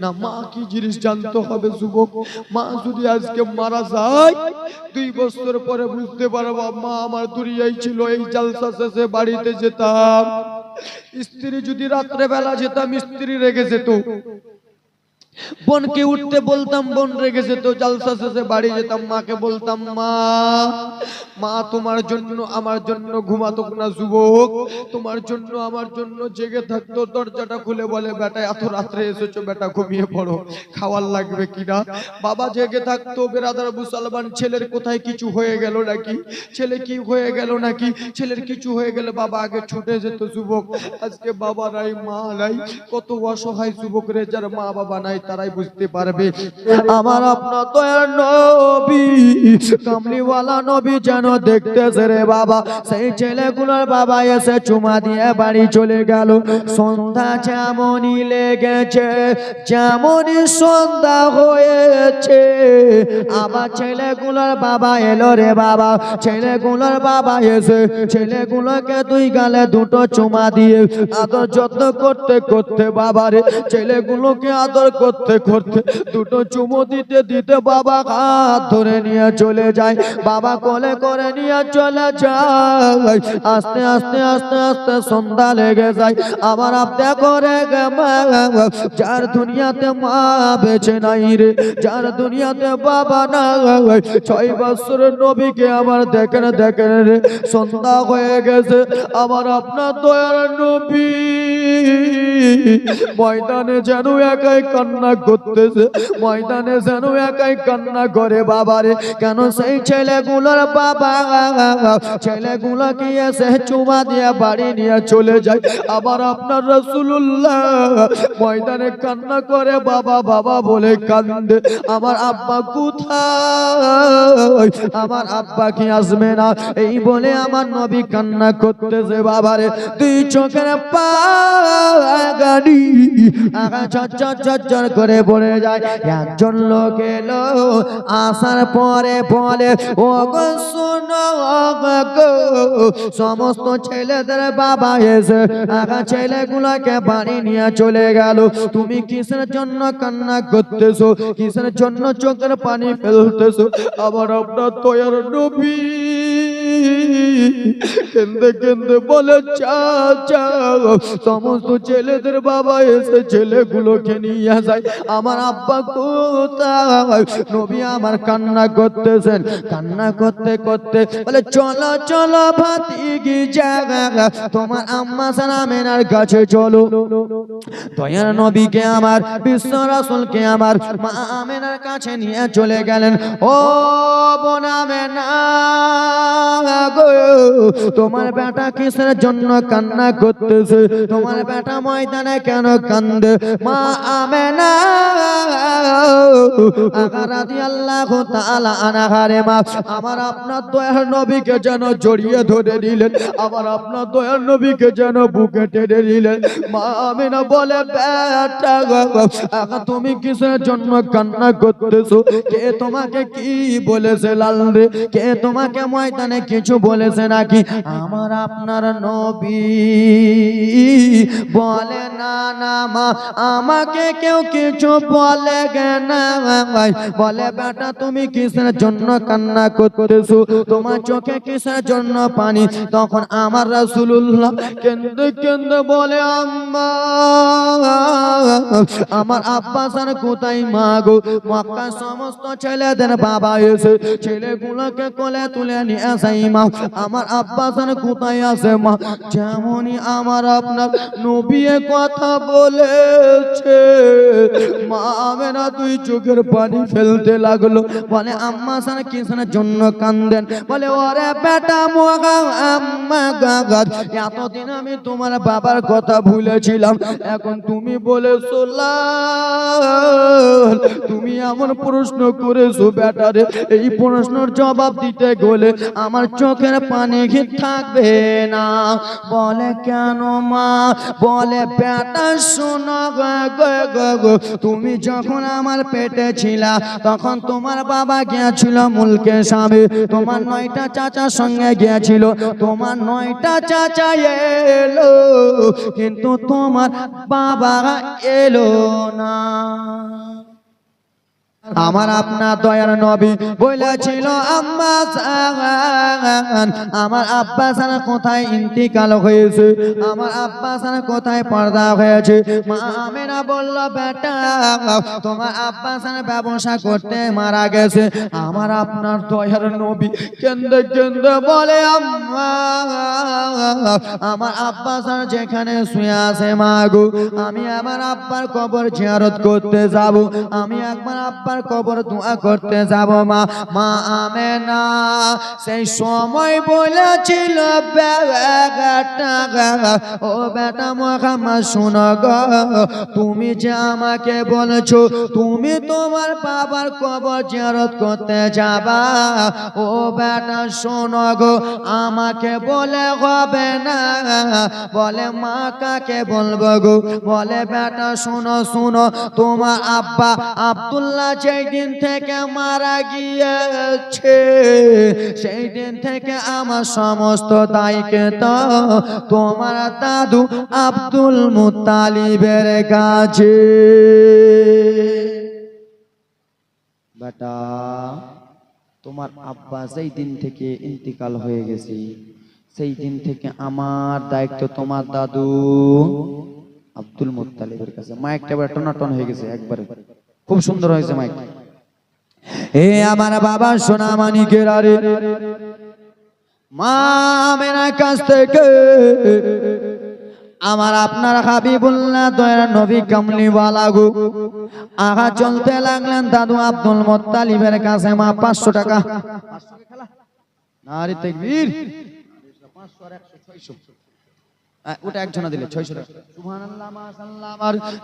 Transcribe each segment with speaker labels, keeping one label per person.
Speaker 1: না, মা কি জিনিস জানতে হবে, যুবক? মা যদি আজকে মারা যায়, দুই বছর পরে বুঝতে পারব, মা আমার দুরিয়াই ছিল, এই জালসা শেষে বাড়িতে যেতাম। স্ত্রী যদি রাত্রে বেলা যেতাম, স্ত্রী রেগে যেত। বোনকে উঠতে বলতাম, বোন রেগে যেত জালসা শেষে বাড়ি যেতাম। মাকে বলতাম, মা মা, তোমার জন্য, আমার জন্য ঘুমাতো না যুবক। তোমার জন্য, আমার জন্য জেগে থাকতো। দরজাটা খুলে বলে, বেটা, এত রাত্রে এসেছ, বেটা, ঘুমিয়ে পড়ো। খাওয়ার লাগবে কিনা? বাবা জেগে থাকতো, বেরাদার মুসলমান, ছেলের কোথায় কিছু হয়ে গেল নাকি? ছেলে কি হয়ে গেল নাকি? ছেলের কিছু হয়ে গেলে বাবা আগে ছুটে যেত যুবক। আজকে বাবা নাই, মা নাই। কত অসহায় যুবক রে, যার মা বাবা নাই। তারাই বুঝতে পারবে, আমার আপনার দয়ার নবী, কামলিওয়ালা নবী যেন দেখতেছে রে বাবা। সেই ছেলেগুলোর বাবা এসে চুমা দিয়ে বাড়ি চলে গেল। সন্ধ্যা যেমনই লেগেছে, যেমনই সন্ধ্যা হয়েছে, আবার ছেলেগুলোর বাবা এলো রে বাবা। ছেলেগুলোর বাবা এসে ছেলেগুলোকে দুই গালে দুটো চুমা দিয়ে আদর যত্ন করতে করতে বাবা রে, ছেলেগুলোকে আদর করতে করতে করতে দুটো চুমো দিতে দিতে বাবা হাত ধরে নিয়ে চলে যায়। বাবা কোলে করে নিয়ে চলে যায়। আস্তে আস্তে আস্তে আস্তে সন্ধ্যা লেগে যায়। আবার আপনি করে যার দুনিয়াতে মা বেঁচে নাই রে, যার দুনিয়াতে বাবা না ছয় বছরের নবীকে আমার দেখেন দেখেন রে, সন্ধ্যা হয়ে গেছে। আমার আপনার দয়ার নবী। ময়দানে যেন একাই কান্না করতেছে, ময়দানে যেন একাই কান্না করে বাবারে, কেন সেই ছেলেগুলোর বাবা? ছেলেগুলোকে এসে চুমা দিয়ে বাড়ি নিয়ে চলে যায়? আবার আপনার রসুল্লাহ ময়দানে কান্না করে, বাবা বাবা বলে কান্দে, আমার আব্বা কোথায়? আমার আব্বা কি আসবে না? এই বলে আমার নবী কান্না করতেছে বাবারে তুই চোখের পাগাড়ি একজন লোক এলো, আসার পরে বলে সমস্ত ছেলেদের বাবা এসে আগা ছেলেগুলোকে বাড়ি নিয়ে চলে গেল। তুমি কিসের জন্য কান্না করতেছো? কিসের জন্য চোখের পানি ফেলতেছো? আবার আপনার নবী। কেন্দে কেন্দে বলে চাচা সমস্ত ছেলেদের বাবা এসে ছেলেগুলোকে নিয়ে যায়। আমার আব্বা কোথায়? নবী আমার কান্না করতেছেন। কান্না করতে করতে বলে, চলো চলো ভাতিগি জায়গা তোমার আম্মা সালামেনার কাছে চলো। দয়ার নবীকে আমার, বিশ্ব রাসূলকে আমার মা আমেনার কাছে নিয়ে চলে গেলেন। ও বোন আমেনা গো তোমার বেটা কিসের জন্য কান্না করতেছে? তোমার বেটা ময়দানে কেন কান্দে? মা আমেনা। আপনার নবীকে যেন বুকে মা তুমি কিসের জন্য কান্না করতেছো? কে তোমাকে কি বলেছে লাল রে? কে তোমাকে ময়দানে কিছু বলেছে নাকি? আমার আপনার নবী। বলে, না না, মা, আমাকে কেউ কিছু বলে না বলে, বেটা, তুমি কিসের জন্য কান্না করতেছো? তোমার চোখে কিসের জন্য পানি? তখন আমার রাসূলুল্লাহ কেন্দে কেন্দ্র বলে, আম্মা আমার আব্বা স্যার কোথায় মা গো? মক্কা সমস্ত ছেলেদের বাবা এসে ছেলেগুলোকে কোলে তুলে নিয়ে যাই মা আমার আব্বা স্যার কোথায় আছে মা? যেমনই আমার আপনার নবী এ কথা বলেছে, মা আমেনা তুই চোখের পানি ফেলতে লাগল। বলে আম্মা স্যার কিসের জন্য কান্দেন? বলে, ওরে বেটা মোগা আম্মা গাগা এতদিন আমি তোমার বাবার কথা ভুলেছিলাম। এখন তুমি বলেছ লাল, তুমি এমন প্রশ্ন করেছ বেটারে এই প্রশ্নের জবাব দিতে গেলে আমার চোখের পানি কি থাকবে না বলে কেন মা বলে বেটা শোনো। তুমি যখন আমার পেটে ছিলা তখন তোমার বাবা গিয়েছিল মুলকে স্বামী তোমার নয়টা চাচার সঙ্গে গিয়েছিল তোমার নয়টা চাচা এলো কিন্তু তোমার বাবা এলো না।
Speaker 2: আমার আপনার দয়ার নবী বলেছিল আমার আব্বা সান কোথায় ইন্তিকাল হয়েছে? আমার আব্বা সান কোথায় পর্দা হয়েছে? মা আমেনা বলল, বেটা, তোমার আব্বা সান ব্যবসা করতে মারা গেছে। আমার আপনার দয়ার নবী কেন্দ্রে কেন্দ্রে বলে আমার আব্বা সান যেখানে শুয়ে আছে মাগু আমি আমার আব্বার কবর জিয়ারত করতে যাব। আমি একবার আব্বার কবর দোয়া করতে যাব মা। মা আমেনা, সেই সময় বলেছিল ও বেটা মহামা শোনো তুমি যে আমাকে বলেছ, তুমি তোমার বাবার কবর জিয়ারত করতে যাবা। ও বেটা, শোনো আমাকে বলে হবে না। বলে, মা, কাকে বলব গো? বলে, বেটা, শোনো শোনো, তোমার আব্বা আব্দুল্লাহ যেই দিন থেকে মারা গিয়েছে সেই দিন থেকে আমার সমস্ত দায়িত্ব তোমার দাদু আব্দুল মুতালিবের কাছে। বেটা, তোমার আব্বা যেই দিন থেকে ইন্তিকাল হয়ে গেছে, সেই দিন থেকে আমার দায়িত্ব তোমার দাদু আব্দুল মুত্তালিবের কাছে। মাইকটা এবার টনাটন হয়ে গেছে একবারে। খুব সুন্দর হয়েছে মাইক। এ আমার বাবা সোনা মানিকের আরে মা আমেনার কাছ থেকে আমার আপনার হাবিবুল্লাহ দয়ার নবী কামলিওয়ালা গো। আগা চলতে লাগলেন দাদু আব্দুল মোত্তালিবের কাছে মা পাঁচশো টাকা। নারী তেকবীর। আহ, ওটা একজনা দিলে ছয়শো টাকা।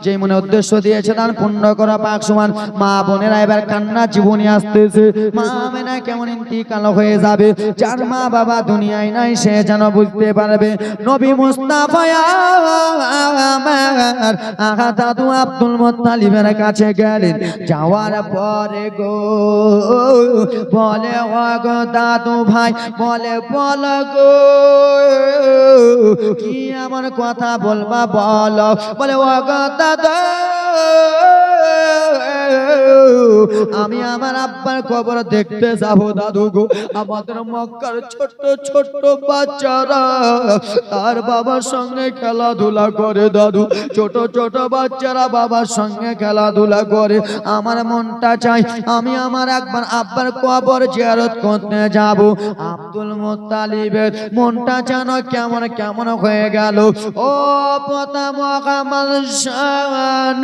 Speaker 2: যেই মনে উদ্দেশ্য দিয়েছে তার পূর্ণ করা পাক সমান মা বোনেরা এবার কান্না জীবনী আসতেছে। মা আমেনা কেমন ইন্তিকাল হয়ে যাবে যার মা বাবা দুনিয়ায় নাই সে যেন বুঝতে পারবে। নবী মুস্তাফা আমার দাদু আব্দুল মোত্তালিবের কাছে গেলেন। যাওয়ার পরে গো বলে গো দাদু ভাই বলে বল গো কি আমার কথা বলবা বলো। বলে ও দাদু আমি আমার আব্বার কবর দেখতে যাব দাদু গো আমাদের মক্কার ছোট্ট ছোট্ট বাচ্চারা। আর বাবার সঙ্গে খেলাধুলা করে, দাদু। ছোট ছোট বাচ্চারা বাবার সঙ্গে খেলাধুলা করে। আমার মনটা চাই আমি আমার একবার আব্বার কবর জিয়ারত করতে যাব। আব্দুল মোত্তালিবের মনটা যেন কেমন কেমন হয়ে গেল। ও পোতা মকামাল শান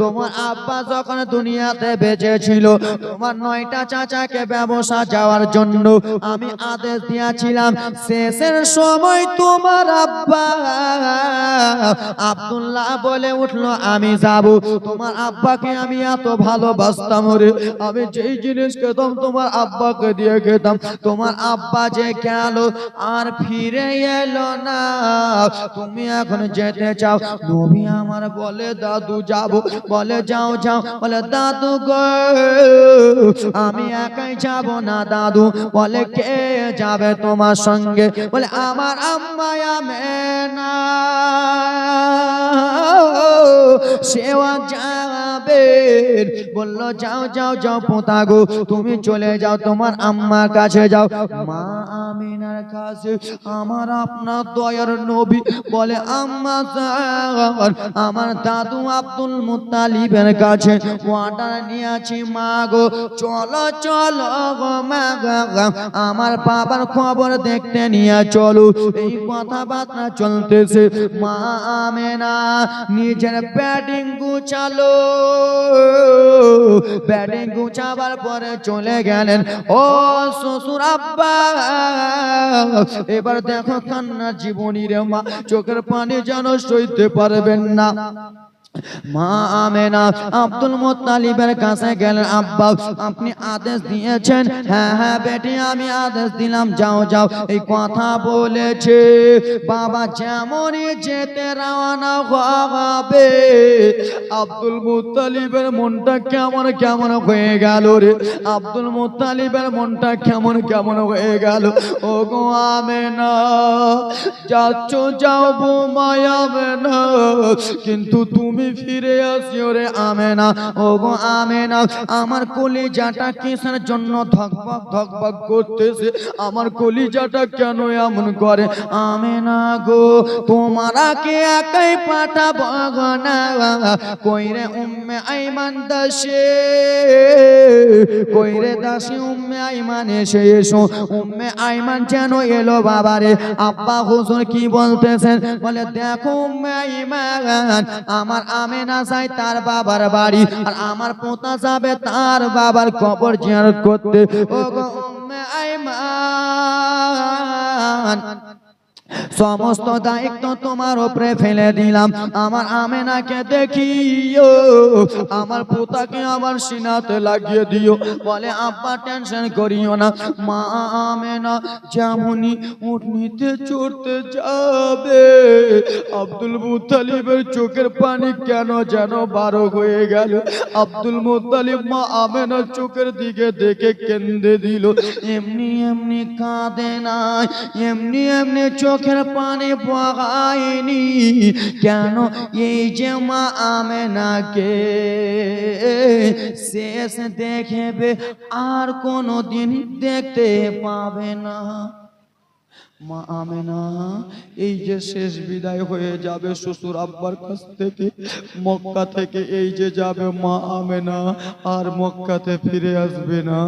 Speaker 2: তোমার আব্বা যখন দুনিয়াতে বেঁচে ছিল তোমার নয়টা চাচাকে ব্যবসা যাওয়ার জন্য আমি আদেশ দিয়েছিলাম, শেষের সময় তোমার আব্বা আব্দুল্লাহ বলে উঠল, আমি যাব। তোমার আব্বাকে আমি এত ভালোবাসতাম রে। আমি যেই জিনিস খেতাম তোমার আব্বাকে দিয়ে খেতাম, তোমার আব্বা যে গেল আর ফিরে এলো না। তুমি এখন যেতে চাও। নবী আমার বলে, দাদু, যাব। বলে, যাও যাও বলে দাদু গো আমি একাই যাব না দাদু বলে কে যাবে তোমার সঙ্গে? বলে আমার আম্মা মেনা সেওয়া যাবে বলল, যাও যাও যাও পোতা গো, তুমি চলে যাও, তোমার আম্মার কাছে যাও। মা আমিনার কাছে, আমার আপনার দয়ার নবী। বলে, আম্মা আমার দাদু আব্দুল মুত্তালিবের কাছে ওয়াটার নিয়েছি মা গো। চলো চলো গো মা আমার বাবার খবর দেখতে নিয়ে চলো। এই কথাবার্তা চলতেছে। মা আমেনা নিজের ব্যাটিং গুছালো। ব্যাটিং গুছাবার পরে চলে গেলেন। ও শ্বশুর আব্বা, এবার দেখো কান্না জীবনী রে মা, চোখের পানি যেন সইতে পারবেন না। মা আমেনা আব্দুল কাছে গেলেন, আব্বা, আপনি আদেশ দিয়েছেন। হ্যাঁ হ্যাঁ বেটি, আমি আদেশ দিলাম, যাও যাও। এই কথা বলেছে। বাবা যেমনই যেতে রওনা হবে, আব্দুল মুত্তালিবের মনটা কেমন কেমন হয়ে গেল রে? আব্দুল মুতালিবের মনটা কেমন কেমন হয়ে গেল? ও গো আমেনা, যাচ্ছ, যাও বোমায় আমেনা, কিন্তু তুমি তুমি ফিরে আসিও রে আমেনা। ও গো আমেনা, আমার কলিজাটা কিসের জন্য ধকবক ধকবক করতেছে? আমার কলিজাটা কেন এমন করে? আমেনা গো, তোমারা কে একাই পাঠাবো না কইরে উম্মে আইমান দাসে, কইরে দাসে উম্মে আইমান এসে এসো। উম্মে আইমান যেন এলো বাবারে। আব্বা হুজুর কি বলতেছেন? বলে, দেখো উম্মে আইমান, আমার আমেনা যাই তার বাবার বাড়ি, আর আমার পোতা যাবে তার বাবার কবর জিয়ারত করতে। ও গো আইমান সমস্ত দায়িত্ব তোমার উপরে ফেলে দিলাম। আমার আমেনাকে দেখিও, আমার পোতাকে আমার সিনাতে লাগিয়ে দিও। বলে, আব্বা, টেনশন করিও না। মা আমেনা যেমনই উঠনিতে চড়তে যাবে, আব্দুল মুতালিবের চোখের পানি কেন যেন বারো হয়ে গেল। আব্দুল মুতালিব মা আমেনার চোখের দিকে দেখে কেন্দ্রে দিল। এমনি এমনি কাঁদে নাই, এমনি এমনি চোখের পানি পায়নি কেন এই যে মা আমেনাকে শেষ দেখবে, আর কোনো দিন দেখতে পাবে না। মা আমেনা, এই যে শেষ বিদায় হয়ে যাবে শ্বশুর আব্বার কাছ থেকে, মক্কা থেকে এই যে যাবে মা আমেনা, আর মক্কাতে ফিরে আসবে না।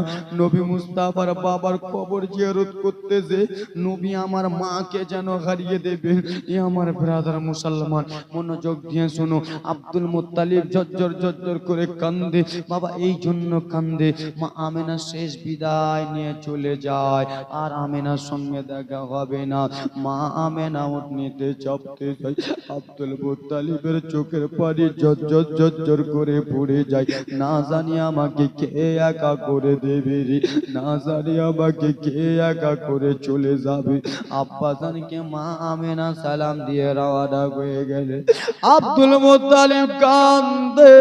Speaker 2: নবী মুস্তাফার বাবার কবর জিয়ারত করতে যে নবী আমার মাকে যেন হারিয়ে দেবে এ আমার ব্রাদার মুসলমান। মনোযোগ দিয়ে শোনো, আব্দুল মুত্তালিব জজ্জর জজ্জর করে কান্দে, বাবা এই জন্য কান্দে, মা আমেনা শেষ বিদায় নিয়ে চলে যায়, আর আমেনার সঙ্গে দেখা হবে না। মা আমেনা উঠনিতে চাপতে যায়। আব্দুল মুত্তালিবের চোখের পানি জজ্জর জজ্জর করে পড়ে যায়। না জানি আমাকে কে একা করে দেবে রে। না জানি আমাকে কে একা করে চলে যাবে। আব্বা জানকে মা আমেনা সালাম দিয়ে রওয়ানা হয়ে গেলে। আব্দুল মুত্তালিব কান্দে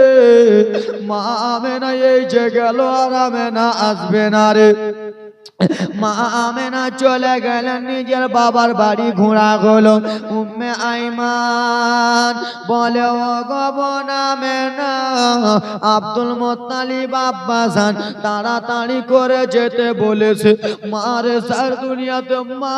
Speaker 2: মা আমেনা এই যে গেল আর আমেনা আসবে না রে। মা আমেনা চলে গেলেন, নিজের বাবার বাড়ি ঘোরা হলো। উম্মে আইমান বলে ও আব্দুল মোত্তালিব আব্বাসান তাড়াতাড়ি করে যেতে বলেছে। মারে সার দুনিয়াতে মা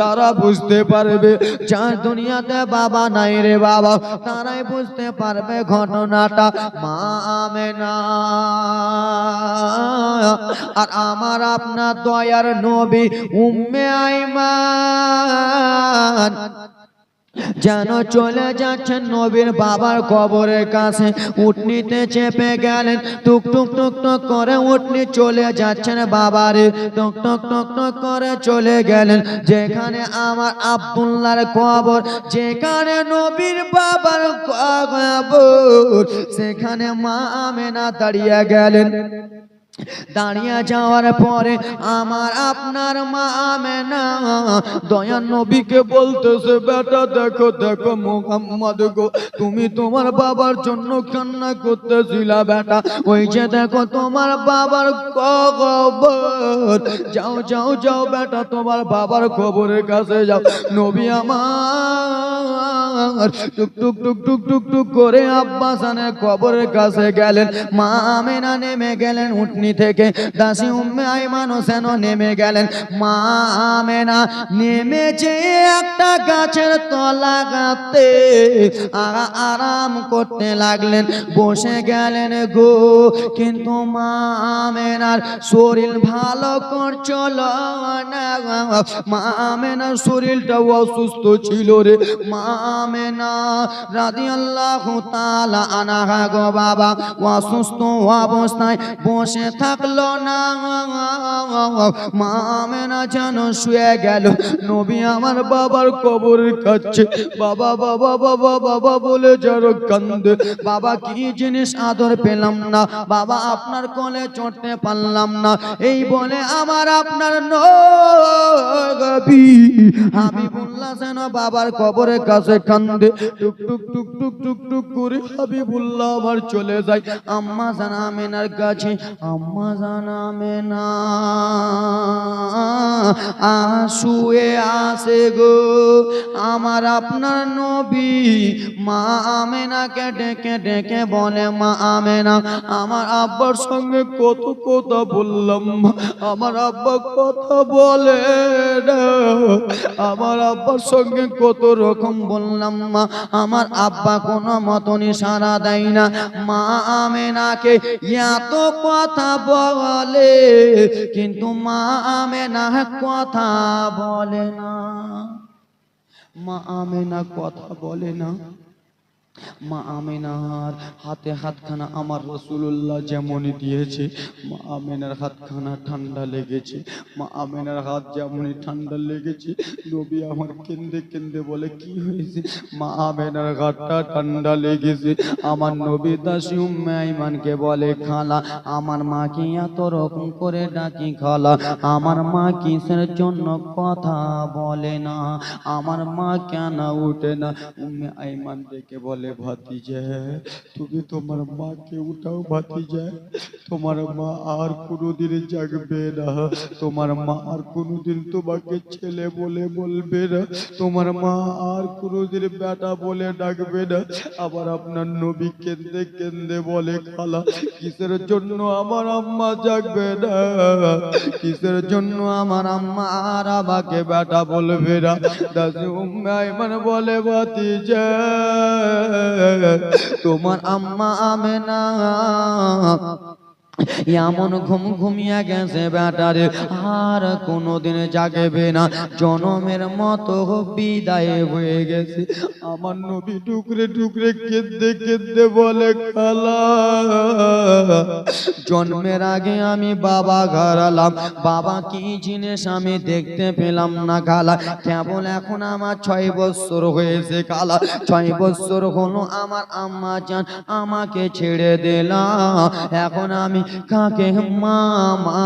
Speaker 2: তারা বুঝতে পারবে। যার দুনিয়াতে বাবা নাই রে বাবা, তারাই বুঝতে পারবে ঘটনাটা। মা আমেনা, আর আমার আপনার দয়ার নবী উম্মে আইমান। যেন চলে যাচ্ছেন নবীর বাবার কবরের কাছে। উঠনিতে চেপে গেলেন, টুক টুক টুক টুক করে উঠনি চলে যাচ্ছেন বাবারে। টুক টুক টুক টুক করে চলে গেলেন, যেখানে আমার আব্দুল্লাহর কবর, যেখানে নবীর বাবার কবর, সেখানে মা আমেনা দাঁড়িয়ে গেলেন। দাঁড়িয়ে যাওয়ার পরে আমার আপনার মা দয়ান নবীকে বলতেছে, বেটা, দেখো দেখো মোহাম্মদ গো, তুমি তোমার বাবার জন্য কান্না করতেছিলা, বেটা। ওই যে দেখো তোমার বাবার কবর। যাও যাও যাও, বেটা, তোমার বাবার কবরের কাছে যাও। নবী আমার টুক টুক টুক টুক টুক টুক করে আব্বাসানের কবরের কাছে গেলেন। মা আমেনা নেমে গেলেন উঠনি থেকে। দাসী উম্মে আইমান হোসেন নেমে গেলেন। মা আমেনা নেমে যে একটা গাছের তলা গাতে আরাম করতে লাগলেন। বসে গেলেন গো, কিন্তু মা আমেনার শরীর ভালো করছিল না। মা আমেনার শরীরটা অসুস্থ ছিল রে। মা আমেনা রাদিয়াল্লাহু তাআলা গো বাবা। অসুস্থ অবস্থায় বসে থাকল না। মা আমেনা যেন শুয়ে গেল। নবী আমার বাবার কাছে। বাবা বাবা বাবা বাবা বলে বাবা, কি জিনিস আদর পেলাম না। বাবা, আপনার কোলে চড়তে পারলাম না। এই বলে আমার আপনার নবী আমি বললাম যেন বাবার কবরের কাছে কান
Speaker 1: কান্দে টুক টুক টুক টুক টুক টুক করে হাবিবুল্লাহ আবার চলে যায়।
Speaker 2: আম্মা জানা মেনার কাছে, আম্মা জানা মেনা আসুয়ে আসে গো। আমার আপনার নবী মা আমেনাকে ডেকে ডেকে বলে, মা আমেনা,
Speaker 1: আমার আব্বার সঙ্গে কত কথা বললাম, আমার আব্বা কথা বলে আমার আব্বার সঙ্গে কত রকম
Speaker 2: বললাম মা আমার আব্বা কোনো মতনই সারা দেয় না। মা আমেনাকে এত কথা বলে, কিন্তু মা আমেনা কথা বলে না। মা আমেনা কথা বলে না। মা আমেনার হাতে হাতখানা আমার রসুল্লাহ যেমনই দিয়েছে, মা আমেনার হাতখানা ঠান্ডা লেগেছে, মা আমেনার হাত যেমনই ঠান্ডা লেগেছে, নবী আমার কেন্দে কেন্দে বলে, কি হয়েছে? মা আমেনার হাতটা ঠান্ডা লেগেছে, আমার নবী দাসী উম্মে আইমানকে বলে, খালা, আমার মা কি এত রকম করে ডাকি খালা? আমার মা কিসের জন্য কথা বলে না? আমার মা কেন উঠে না? উম্মে আইমান ডেকে বলে ভাতিজা তুমি তোমার মাকে উঠাও ভাতিজা তোমার মা আর কোনোদিন জাগবে না তোমার মা আর কোনোদিন তোমাকে ছেলে বলে বলবে না তোমার মা আর কোনোদিন বেটা বলে ডাকবে না আবার আপনার নবী কেন্দে কেন্দে বলে খালা কিসের জন্য আমার আম্মা জাগবে না কিসের জন্য আমার আম্মা আর আমাকে বেটা বলবে না দাসি উম্মে আইমান বলে ভাতিজা তোমার আম্মা আমেনা। এমন ঘুম ঘুমিয়ে গেছে বেটারে, আর কোনোদিন জাগবে না। জনমের মতো বিদায় হয়ে গেছে।
Speaker 1: আমার নবী টুকরে টুকরে কেঁদে কেঁদে বলে, খালা,
Speaker 2: জন্মের আগে আমি বাবা ঘরালাম বাবা কি জিনিস আমি দেখতে পেলাম না, খালা? কেবল এখন আমার ছয় বছর হয়েছে, খালা। ছয় বছর হলো আমার আম্মা জান আমাকে ছেড়ে দিলাম এখন আমি কাকে মা মা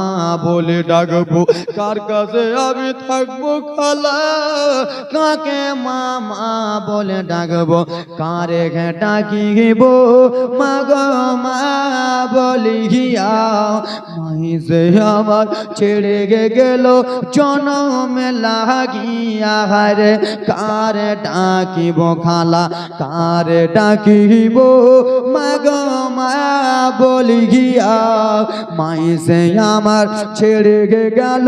Speaker 2: বলে ডাকবো?
Speaker 1: কার কাছে আমি থাকব খালা?
Speaker 2: কাকে মা মা বলে ডাকবো? কারে ঘে ডাকিব মা গো মা বলি গিয়া। মাই সে আমার ছেড়ে গে গেল, জনমে লাগিয়া। হারে কারে ডাকিব খালা? কারে ডাকিব? মা গো মা বলি গিয়া। মাই সে আমার ছেড়ে গেল,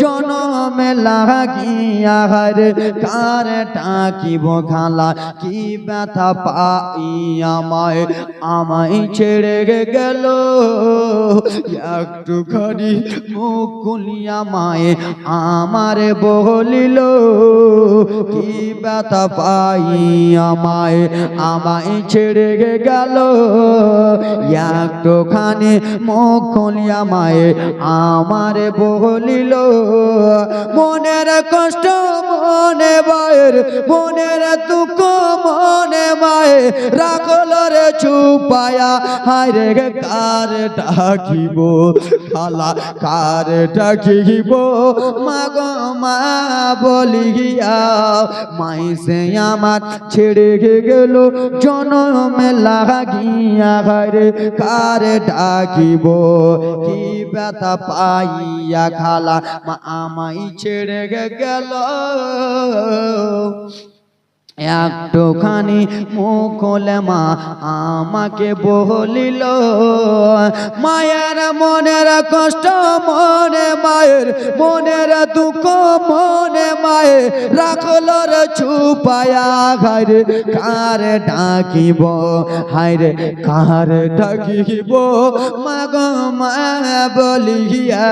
Speaker 2: জনমে লাগিয়া হারে কার ডাকিব খালা, কি ব্যথা পাই আমায় আমায় ছেড়ে গেল। একটুখানি মুখ খুলিয়া মায়ে আমারে বলিল, কি ব্যথা পাই আমায় আমায় ছেড়ে গেল। একটুখানি মুখ মায়ে আমারে বলিল, মনের কষ্ট মনে মায়ের, মনের দুঃখ মনে মায়ে রাখল রে চুপায়া, হায় রে কার ডাকিব, খালা কার ডাকিব? মা গো মা বলি গিয়া, মাই সে আমার ছেড়ে গেল, জনমে লাগিয়া, হায় রে কার ডাকিব কি ব্যথা পাইয়া খালা মা আমাই ছেড়ে গেল। একটুখানি মুখলে মা আমাকে বলিল, মায়ের মনের কষ্ট, মনে মায়ের, মনের দুঃখ, মনে মায়ে রাখল রে ছুপায়া ঘরে কার ডাকিব, হায়রে, কার ডাকিব? মা গো মা বলিয়া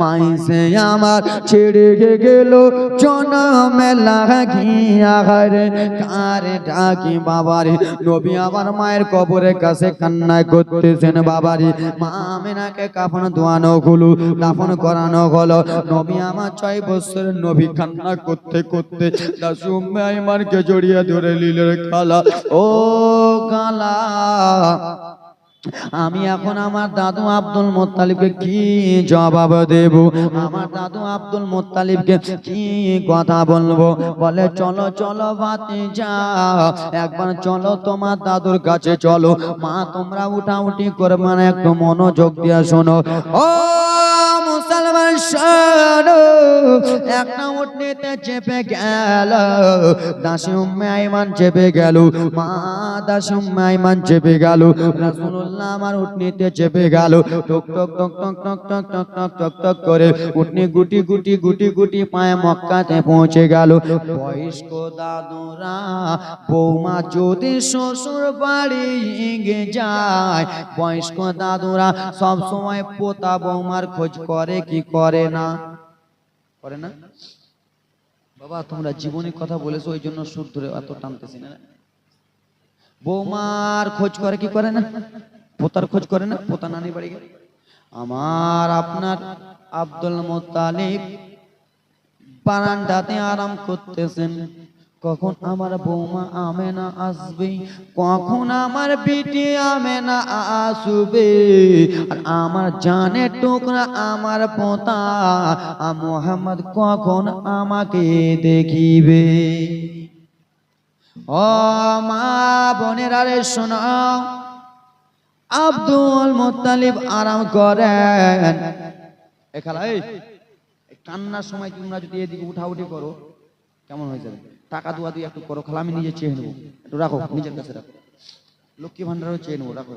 Speaker 2: মাইসে আমার ছেড়ে গেল, জনমে লাগিয়া ঘরে কার ডাকি বাবারে? নবী আমার মায়ের কবরের কাছে কান্না করতেছেন বাবারে। মা আমিনাকে কাফন ধোয়ানো হলো, দাফন করানো হলো। নবী আমার ছয় বছরের নবী কান্না করতে করতে দাসু মাইমানকে জড়িয়ে ধরে নিলেন খালা। ও কালা আমি এখন আমার দাদু আব্দুল মোত্তালিবকে কি জবাব দেব? আমার দাদু আব্দুল মোত্তালিবকে কি কথা বলব? বলে চলো চলো বাতি যা একবার চলো তোমার দাদুর কাছে চলো। মা তোমরা উঠাউটি করবে না একটু মনোযোগ দিয়ে শোনো। ও মুসলমান শোনো একটা উঠনিতে চেপে গেল দাসী উম্মে আইমান চেপে গেল মা দাসী উম্মে আইমান চেপে গেল রাসূলুল্লাহ আমার উঠনিতে চেপে গেল টক টক টক টক টক টক টক টক টক টক করে উঠনি গুটি গুটি গুটি গুটি পায়ে মক্কাতে পৌঁছে গেল বয়স্ক দাদুরা বৌমা যদি শ্বশুর বাড়ি যায় বয়স্ক দাদুরা সব সময় পোতা বৌমার খোঁজ করে কি করে না? করে না? বাবা, তোমরা জীবনের কথা বলেছ, ওই জন্য সুর ধরে এত টানতেছি না। বৌমার খোঁজ করে কি করে না? পোতার খোঁজ করে না? পোতা নানি বাড়ি গেলে। আমার আপনার আব্দুল মোত্তালিব বারান্দাতে আরাম করতেছেন। কখন আমার বৌমা আমেনা আসবে? কখন আমার বিটি আমেনা আসবে? আর আমার জানে টুকরা আমার পোতা মোহাম্মদ কখন আমাকে দেখিবে? ও মা বোনেরা আরে শোনাও আব্দুল মোত্তালিব আরাম করেন। এ খালা এই এই কান্নার সময় তোমরা যদি এদিকে উঠাউঠি করো কেমন হয়ে যাবে? টাকা দুয়া দুই একটু করো, খালা, আমি নিজে চেয়ে নেব। একটু রাখো, নিজের কাছে রাখো। লক্ষ্মী ভান্ডারও চেয়ে নেব, রাখো।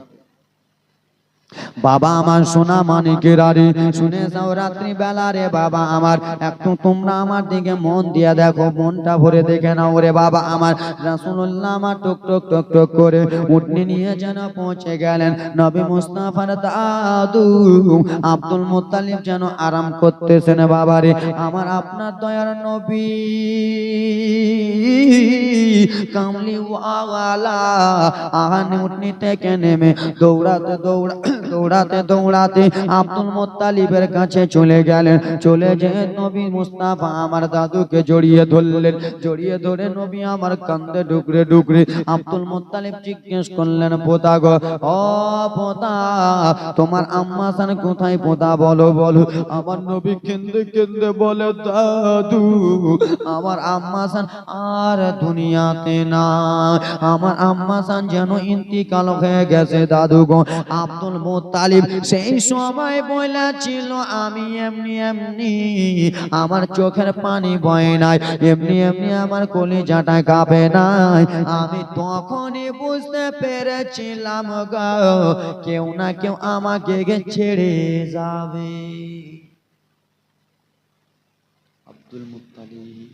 Speaker 2: বাবা আমার সোনা মানিকের আরে, শুনে যাও রাত্রি বেলা রে বাবা আমার। একটু তোমরা আমার দিকে মন দিয়ে দেখো, মনটা ভরে দেখে নাও রে বাবা আমার। রাসূলুল্লাহ আমার টক টক টক টক করে উঠনি নিয়ে যেন পৌঁছে গেলেন। নবী মুস্তাফার দাদু আব্দুল মুত্তালিব যেন আরাম করতেছেন বাবা রে। আমার আপনার দয়ার নবী কামলি ওয়ালা আহানি উঠনি থেকে নেমে দৌড়াতে দৌড়া দৌড়াতে দৌড়াতে আব্দুল মোত্তালিবের কাছে চলে গেলেন। চলে যে নবী মুস্তাফা আমার দাদুকে জড়িয়ে ধরলেন। জড়িয়ে ধরে নবী আমার কান্দে ডুকরে ডুকরে আব্দুল মোত্তালিব জিজ্ঞেস করলেন পোতা গো, ও পোতা তোমার আম্মা সান কোথায়? পোতা বলো বলো। আমার নবী কেন্দ্রে কেন্দ্রে বলে, দাদু, আমার আম্মা সান আর দুনিয়াতে না আমার আম্মা সান যেন ইন্তিকাল হয়ে গেছে, দাদু গো। আব্দুল মোত্তালিব সেই সময় বলেছিল আমি এমনি এমনি আমার চোখের পানি বয় নাই। এমনি এমনি আমার কলিজাটা কাঁপে নাই। আমি তখনই বুঝতে পেরেছিলাম গো কেউ না কেউ আমাকে গে ছেড়ে যাবে। আব্দুল মুত্তালিব।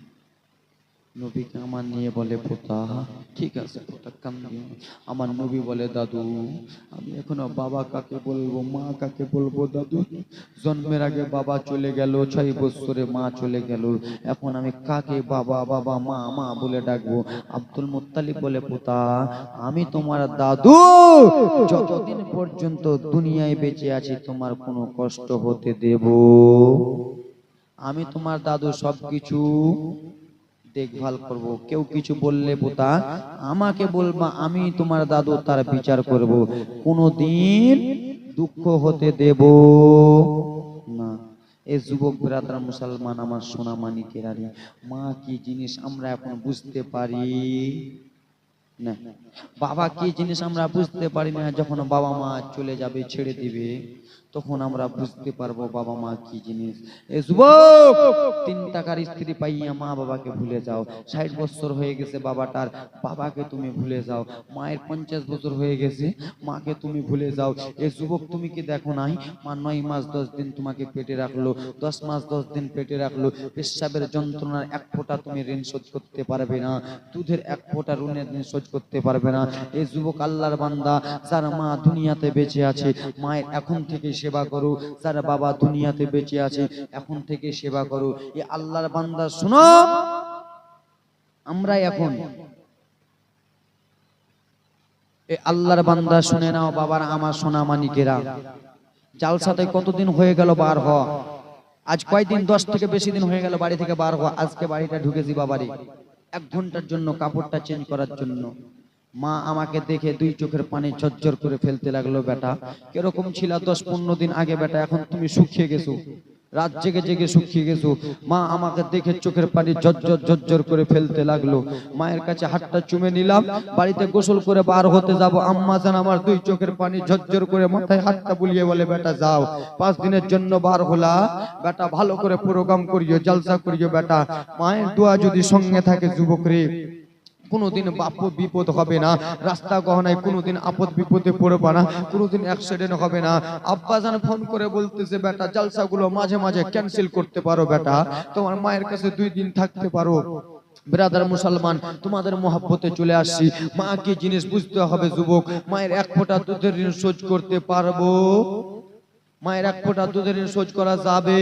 Speaker 2: নবীকে আমার নিয়ে বলে, পোতা, ঠিক আছে, পোতা কান্দি আমার নবী বলে, দাদু, আমি এখনও বাবা কাকে বলব, মা কাকে বলব, দাদু? জন্মের আগে বাবা চলে গেল, ছয় বছরে মা চলে গেল। এখন আমি কাকে বাবা বাবা, মা মা বলে ডাকবো? আব্দুল মুত্তালিব বলে, পোতা, আমি তোমার দাদু। যতদিন পর্যন্ত দুনিয়ায় বেঁচে আছি, তোমার কোনো কষ্ট হতে দেব। আমি তোমার দাদু সবকিছু। দেখভাল করব। কেউ কিছু বললে পোতা আমাকে বলবা আমি তোমার দাদু তার বিচার করব। কোনদিন দুঃখ হতে দেব না। এই যুবক বিরাদার মুসলমান আমার সোনা মানিকের আরে মা কি জিনিস আমরা এখন বুঝতে পারি? না। বাবা কি জিনিস আমরা বুঝতে পারি না যখন বাবা মা চলে যাবে ছেড়ে দিবে। তখন আমরা বুঝতে পারব বাবা মা কি জিনিস। এ তিন টাকার স্ত্রী পাইয়া মা বাবাকে ভুলে যাও। ষাট বছর হয়ে গেছে বাবাটার, বাবাকে তুমি ভুলে যাও। মায়ের পঞ্চাশ বছর হয়ে গেছে, মাকে তুমি ভুলে যাও। এ যুবক, তুমি কি দেখো নাই? মা নয় মাস দশ দিন তোমাকে পেটে রাখল, দশ মাস দশ দিন পেটে রাখল। পেশাবের যন্ত্রণার এক ফোঁটা তুমি ঋণ শোধ করতে পারবে না, দুধের এক ফোঁটা ঋণের ঋণ শোধ করতে পারবে না। এই যুবক আল্লাহর বান্দা, যার মা দুনিয়াতে বেঁচে আছে, মায়ের এখন থেকে সেবা করো, যার বাবা দুনিয়াতে বেঁচে আছে, এখন থেকে সেবা করো। এই আল্লাহর বান্দা, শুনো আমরা এখন। এই আল্লাহর বান্দা, শুনে নাও, বাবার আমার সোনা মানিকেরা জালসাতে কতদিন হয়ে গেল বার হওয়া? আজ কয়দিন? দশ থেকে বেশি দিন হয়ে গেল বাড়ি থেকে বার হওয়া। আজকে বাড়িটা ঢুকেছি বাবারে। এক ঘণ্টার জন্য কাপড়টা চেঞ্জ করার জন্য। মা আমাকে দেখে দুই চোখের পানি ঝরঝর করে ফেলতে লাগল, বেটা। কীরকম ছিল দশ পনেরো দিন আগে, বেটা? এখন তুমি শুকিয়ে গেছো। রাত জেগে জেগে শুকিয়ে গেছো। মা আমাকে দেখে চোখের পানি ঝরঝর ঝরঝর করে ফেলতে লাগল। মায়ের কাছে হাতটা চুমে নিলাম। বাড়িতে গোসল করে বার হতে যাব। আম্মা জান আমার দুই চোখের পানি ঝরঝর করে মাথায় হাতটা বুলিয়ে বলে, বেটা, যাও। পাঁচ দিনের জন্য বার হলা। বেটা, ভালো করে প্রোগ্রাম করিও, জলসা করিও, বেটা। মায়ের দোয়া যদি সঙ্গে থাকে, যুবক রে। কোনোদিন বাপ বিপদ হবে না, রাস্তা গহনায় কোনোদিন আপদ বিপদে পড়বে না, কোনোদিন অ্যাক্সিডেন্ট হবে না। আব্বা জান ফোন করে বলতেছে, বেটা, জালসাগুলো মাঝে মাঝে ক্যান্সেল করতে পারো বেটা, তোমার মায়ের কাছে দুই দিন থাকতে পারো। ব্রাদার মুসলমান, তোমাদের মহাব্বতে চলে আসছি। মা কি জিনিস বুঝতে হবে, যুবক, মায়ের এক ফোঁটা দুধের ঋণ শোধ করতে পারব? মায়ের এক ফোঁটা দুধের ঋণ শোধ করা যাবে?